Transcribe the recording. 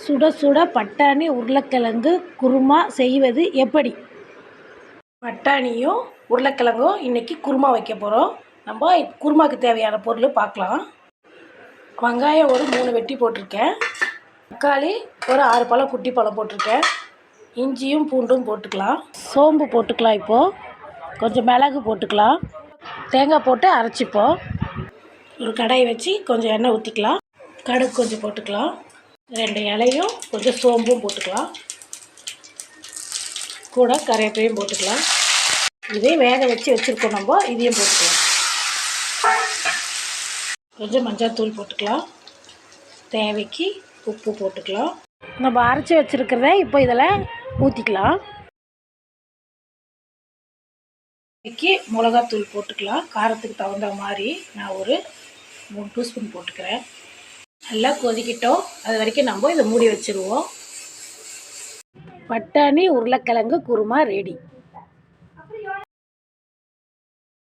சுட சுட பட்டாணி உருளைக்கிழங்கு குருமா செய்வது எப்படி? பட்டாணியும் உருளைக்கிழங்கும் இன்றைக்கி குருமா வைக்க போகிறோம் நம்ம குருமாவுக்கு தேவையான பொருள் பார்க்கலாம். வெங்காயம் ஒரு மூணு வெட்டி போட்டிருக்கேன். தக்காளி ஒரு ஆறு பழம் குட்டி பழம் போட்டிருக்கேன். இஞ்சியும் பூண்டும் போட்டுக்கலாம். சோம்பு போட்டுக்கலாம் இப்போது கொஞ்சம் மிளகு போட்டுக்கலாம். தேங்காய் போட்டு அரைச்சிப்போம். ஒரு கடாயை வச்சு கொஞ்சம் எண்ணெய் ஊற்றிக்கலாம் கடுகு கொஞ்சம் போட்டுக்கலாம். ரெண்டு இலையும் கொஞ்சம் சோம்பும் போட்டுக்கலாம். கூட கருவேப்பிலையும் போட்டுக்கலாம். இதையும் வேக வச்சு வச்சுருக்கோம் நம்ம இதையும் போட்டுக்கலாம். கொஞ்சம் மஞ்சள்தூள் போட்டுக்கலாம். தேவைக்கு உப்பு போட்டுக்கலாம். நம்ம அரைச்சி வச்சுருக்கிறத இப்போ இதில் ஊற்றிக்கலாம் இன்றைக்கி மிளகாத்தூள் போட்டுக்கலாம். காரத்துக்கு தகுந்த மாதிரி நான் ஒரு மூணு டூஸ்பூன் போட்டுக்கிறேன். நல்லா கொதிக்கிட்டோம். அது வரைக்கும் நம்ம இதை மூடி வச்சுருவோம். பட்டாணி உருளைக்கிழங்கு குருமா ரெடி